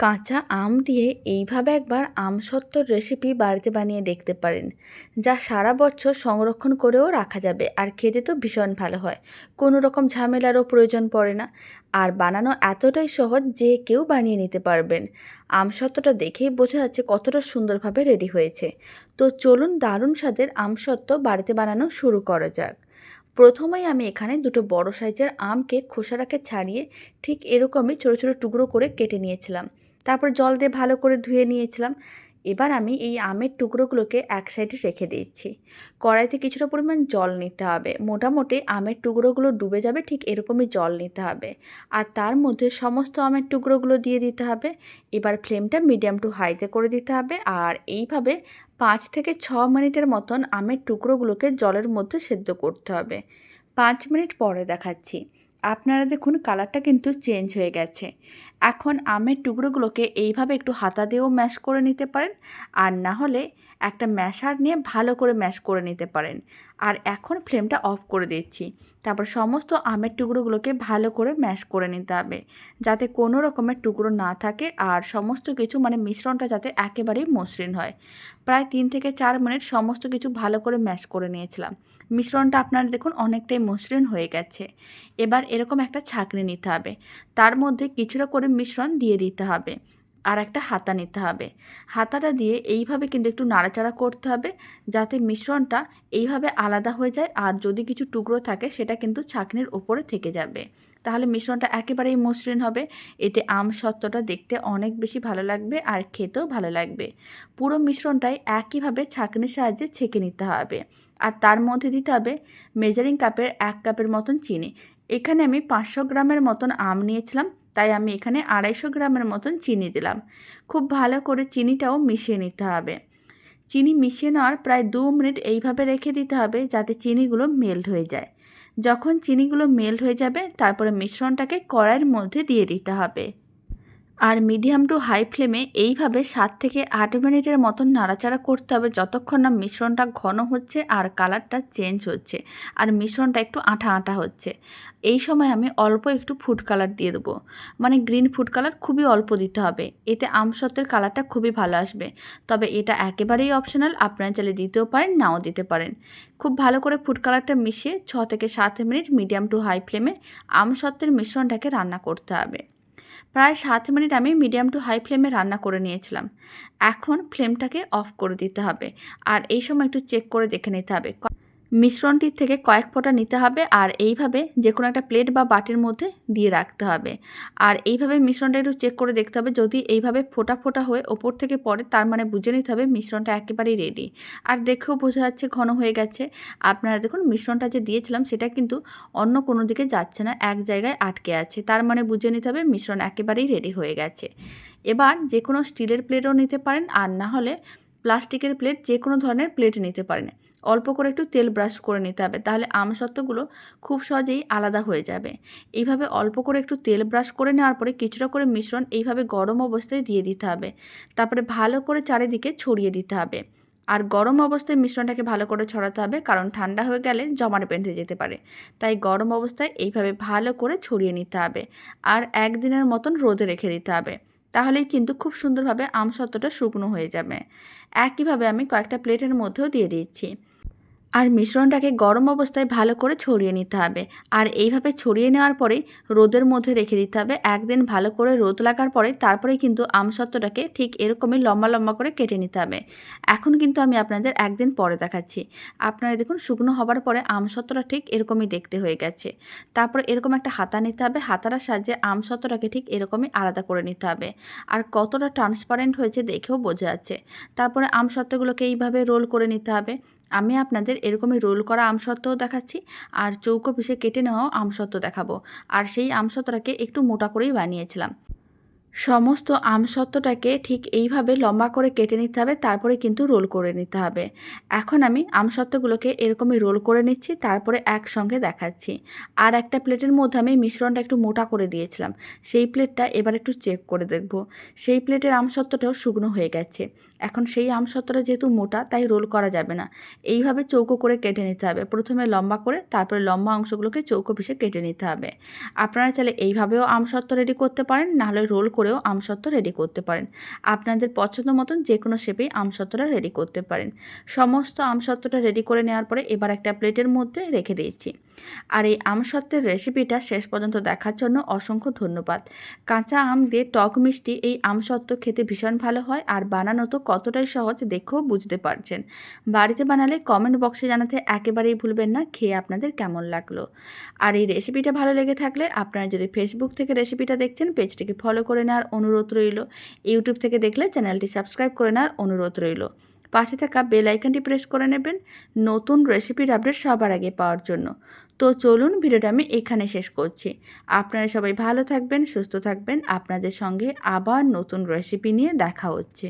কাঁচা আম দিয়ে এইভাবে একবার আমসত্ত্বর রেসিপি বাড়িতে বানিয়ে দেখতে পারেন, যা সারা বছর সংরক্ষণ করেও রাখা যাবে আর খেতে তো ভীষণ ভালো হয়। কোনো রকম ঝামেলারও প্রয়োজন পড়ে না। আর বানানো এতটাই সহজ যে কেউ বানিয়ে নিতে পারবেন। আম আমসত্ত্বটা দেখেই বোঝা যাচ্ছে কতটা সুন্দরভাবে রেডি হয়েছে। তো চলুন দারুণ স্বাদের আমসত্ত্ব বাড়িতে বানানো শুরু করা যাক। প্রথমেই আমি এখানে দুটো বড় সাইজের আমকে খোসাটাকে ছাড়িয়ে ঠিক এরকমই ছোটো ছোটো টুকরো করে কেটে নিয়েছিলাম। তারপর জল দিয়ে ভালো করে ধুয়ে নিয়েছিলাম। এবার আমি এই আমের টুকরোগুলোকে এক সাইডে রেখে দিচ্ছি। কড়াইতে কিছুটা পরিমাণ জল নিতে হবে। মোটামুটি আমের টুকরোগুলো ডুবে যাবে, ঠিক এরকমই জল নিতে হবে। আর তার মধ্যে সমস্ত আমের টুকরোগুলো দিয়ে দিতে হবে। এবার ফ্লেমটা মিডিয়াম টু হাইতে করে দিতে হবে। আর এইভাবে পাঁচ থেকে ছ মিনিটের মতন আমের টুকরোগুলোকে জলের মধ্যে সেদ্ধ করতে হবে। পাঁচ মিনিট পরে দেখাচ্ছি। আপনারা দেখুন, কালারটা কিন্তু চেঞ্জ হয়ে গেছে। এখন আমের টুকরোগুলোকে এইভাবে একটু হাতা দিয়েও ম্যাশ করে নিতে পারেন। আর না হলে একটা ম্যাশার নিয়ে ভালো করে ম্যাশ করে নিতে পারেন। আর এখন ফ্লেমটা অফ করে দিচ্ছি। তারপর সমস্ত আমের টুকরোগুলোকে ভালো করে ম্যাশ করে নিতে হবে। যাতে কোনো রকমের টুকরো না থাকে আর সমস্ত কিছু মানে মিশ্রণটা যাতে একেবারেই মসৃণ হয়। প্রায় তিন থেকে চার মিনিট সমস্ত কিছু ভালো করে ম্যাশ করে নিয়েছিলাম। মিশ্রণটা আপনারা দেখুন অনেকটাই মসৃণ হয়ে গেছে। এবার এরকম একটা ছাঁকনি নিতে হবে। তার মধ্যে কিছুটা করে মিশ্রণ দিয়ে দিতে হবে আর একটা হাতা নিতে হবে। হাতাটা দিয়ে এইভাবে কিন্তু একটু নাড়াচাড়া করতে হবে যাতে মিশ্রণটা এইভাবে আলাদা হয়ে যায় আর যদি কিছু টুকরো থাকে সেটা কিন্তু ছাঁকনির ওপরে থেকে যাবে। তাহলে মিশ্রণটা একেবারেই মসৃণ হবে। এতে আম সত্ত্বটা দেখতে অনেক বেশি ভালো লাগবে আর খেতেও ভালো লাগবে। পুরো মিশ্রণটাই একইভাবে ছাঁকনির সাহায্যে ছেঁকে নিতে হবে। আর তার মধ্যে দিতে হবে মেজারিং কাপের এক কাপের মতন চিনি। এখানে আমি পাঁচশো গ্রামের মতন আম নিয়েছিলাম। তাই আমি এখানে আড়াইশো গ্রামের মতন চিনি দিলাম। খুব ভালো করে চিনিটাও মিশিয়ে নিতে হবে। চিনি মিশিয়ে নেওয়ার প্রায় দু মিনিট এইভাবে রেখে দিতে হবে যাতে চিনিগুলো মেল্ট হয়ে যায়। যখন চিনিগুলো মেল্ট হয়ে যাবে, তারপরে মিশ্রণটাকে কড়াইয়ের মধ্যে দিয়ে দিতে হবে। আর মিডিয়াম টু হাই ফ্লেমে এইভাবে সাত থেকে আট মিনিটের মতন নাড়াচাড়া করতে হবে যতক্ষণ না মিশ্রণটা ঘন হচ্ছে আর কালারটা চেঞ্জ হচ্ছে আর মিশ্রণটা একটু আঠা আঠা হচ্ছে। এই সময় আমি অল্প একটু ফুড কালার দিয়ে দেবো। মানে গ্রিন ফুড কালার খুবই অল্প দিতে হবে। এতে আমসত্ত্বের কালারটা খুবই ভালো আসবে। তবে এটা একেবারেই অপশনাল, আপনারা চাইলে দিতেও পারেন, নাও দিতে পারেন। খুব ভালো করে ফুড কালারটা মিশিয়ে ছ থেকে সাত মিনিট মিডিয়াম টু হাই ফ্লেমে আমসত্ত্বের মিশ্রণটাকে রান্না করতে হবে। প্রায় সাত মিনিট আমি মিডিয়াম টু হাই ফ্লেমে রান্না করে নিয়েছিলাম। এখন ফ্লেমটাকে অফ করে দিতে হবে। আর এই সময় একটু চেক করে দেখে নিতে হবে। মিশ্রণটির থেকে কয়েক ফোঁটা নিতে হবে আর এইভাবে যে কোনো একটা প্লেট বা বাটির মধ্যে দিয়ে রাখতে হবে। আর এইভাবে মিশ্রণটা একটু চেক করে দেখতে হবে যদি এইভাবে ফোটা ফোটা হয়ে ওপর থেকে পড়ে তার মানে বুঝে নিতে হবে মিশ্রণটা একেবারেই রেডি আর দেখেও বোঝা যাচ্ছে ঘন হয়ে গেছে। আপনারা দেখুন মিশ্রণটা যে দিয়েছিলাম সেটা কিন্তু অন্য কোনো দিকে যাচ্ছে না, এক জায়গায় আটকে আছে। তার মানে বুঝে নিতে হবে মিশ্রণ একেবারেই রেডি হয়ে গেছে। এবার যে কোনো স্টিলের প্লেটও নিতে পারেন আর না হলে প্লাস্টিকের প্লেট যে কোনো ধরনের প্লেট নিতে পারেন। অল্প করে একটু তেল ব্রাশ করে নিতে হবে। তাহলে আমসত্ত্বগুলো খুব সহজেই আলাদা হয়ে যাবে। এইভাবে অল্প করে একটু তেল ব্রাশ করে নেওয়ার পরে কিছুটা করে মিশ্রণ এইভাবে গরম অবস্থায় দিয়ে দিতে হবে। তারপরে ভালো করে চারিদিকে ছড়িয়ে দিতে হবে। আর গরম অবস্থায় মিশ্রণটাকে ভালো করে ছড়াতে হবে, কারণ ঠান্ডা হয়ে গেলে জমাট বেঁধে যেতে পারে। তাই গরম অবস্থায় এইভাবে ভালো করে ছড়িয়ে নিতে হবে। আর একদিনের মতন রোদে রেখে দিতে হবে। তাহলেই কিন্তু খুব সুন্দরভাবে আমসত্ত্বটা শুকনো হয়ে যাবে। একইভাবে আমি কয়েকটা প্লেটের মধ্যেও দিয়ে দিচ্ছি। আর মিশ্রণটাকে গরম অবস্থায় ভালো করে ছড়িয়ে নিতে হবে। আর এইভাবে ছড়িয়ে নেওয়ার পরে রোদের মধ্যে রেখে দিতে হবে। একদিন ভালো করে রোদ লাগার পরে তারপরে কিন্তু আমসত্ত্বটাকে ঠিক এরকমই লম্বা লম্বা করে কেটে নিতে হবে। এখন কিন্তু আমি আপনাদের একদিন পরে দেখাচ্ছি। আপনারা দেখুন, শুকনো হবার পরে আমসত্ত্বটা ঠিক এরকমই দেখতে হয়ে গেছে। তারপর এরকম একটা হাতা নিতে হবে। হাতার সাহায্যে আমসত্ত্বটাকে ঠিক এরকমই আলাদা করে নিতে হবে। আর কতটা ট্রান্সপারেন্ট হয়েছে দেখেও বোঝা যাচ্ছে। তারপরে আমসত্ত্বগুলোকে এইভাবে রোল করে নিতে হবে। আমি আপনাদের এরকমই রোল করা আমসত্ত্বও দেখাচ্ছি, আর চৌকো পিসে কেটে নেওয়াও আমসত্ত্ব দেখাবো। আর সেই আমসত্ত্বটাকে একটু মোটা করেই বানিয়েছিলাম। সমস্ত আমসত্ত্বটাকে ঠিক এইভাবে লম্বা করে কেটে নিতে হবে, তারপরে কিন্তু রোল করে নিতে হবে। এখন আমি আমসত্ত্বগুলোকে এরকমই রোল করে নিচ্ছি, তারপরে একসঙ্গে দেখাচ্ছি। আর একটা প্লেটের মধ্যে আমি মিশ্রণটা একটু মোটা করে দিয়েছিলাম, সেই প্লেটটা এবার একটু চেক করে দেখব। সেই প্লেটের আমসত্ত্বটাও শুকনো হয়ে গেছে। এখন সেই আমসত্ত্বটা যেহেতু মোটা, তাই রোল করা যাবে না। এইভাবে চৌকো করে কেটে নিতে হবে। প্রথমে লম্বা করে, তারপরে লম্বা অংশগুলোকে চৌকো পিসে কেটে নিতে হবে। আপনারা চাইলে এইভাবেও আমসত্ত্ব রেডি করতে পারেন, নাহলে রোল করে করেও আমসত্ত্ব রেডি করতে পারেন। আপনাদের পছন্দ মতন যে কোনো শেপেই আমসত্ত্বটা রেডি করতে পারেন। সমস্ত আমসত্ত্বটা রেডি করে নেওয়ার পরে এবার একটা প্লেটের মধ্যে রেখে দিয়েছি। আর এই আমসত্ত্বের রেসিপিটা শেষ পর্যন্ত দেখার জন্য অসংখ্য ধন্যবাদ। কাঁচা আম দিয়ে টক মিষ্টি এই আমসত্ত্ব খেতে ভীষণ ভালো হয় আর বানানো তো কতটাই সহজ দেখেও বুঝতে পারছেন। বাড়িতে বানালে কমেন্ট বক্সে জানাতে একেবারেই ভুলবেন না, খেয়ে আপনাদের কেমন লাগল? আর এই রেসিপিটা ভালো লেগে থাকলে আপনারা যদি ফেসবুক থেকে রেসিপিটা দেখছেন, পেজটিকে ফলো করে নেওয়ার অনুরোধ রইল। ইউটিউব থেকে দেখলে চ্যানেলটি সাবস্ক্রাইব করে নেওয়ার অনুরোধ রইল। পাশে থাকা বেল আইকনটি প্রেস করে নেবেন নতুন রেসিপির আপডেট সবার আগে পাওয়ার জন্য। তো চলুন ভিডিওটা আমি এখানে শেষ করছি। আপনারা সবাই ভালো থাকবেন, সুস্থ থাকবেন। আপনাদের সঙ্গে আবার নতুন রেসিপি নিয়ে দেখা হচ্ছে।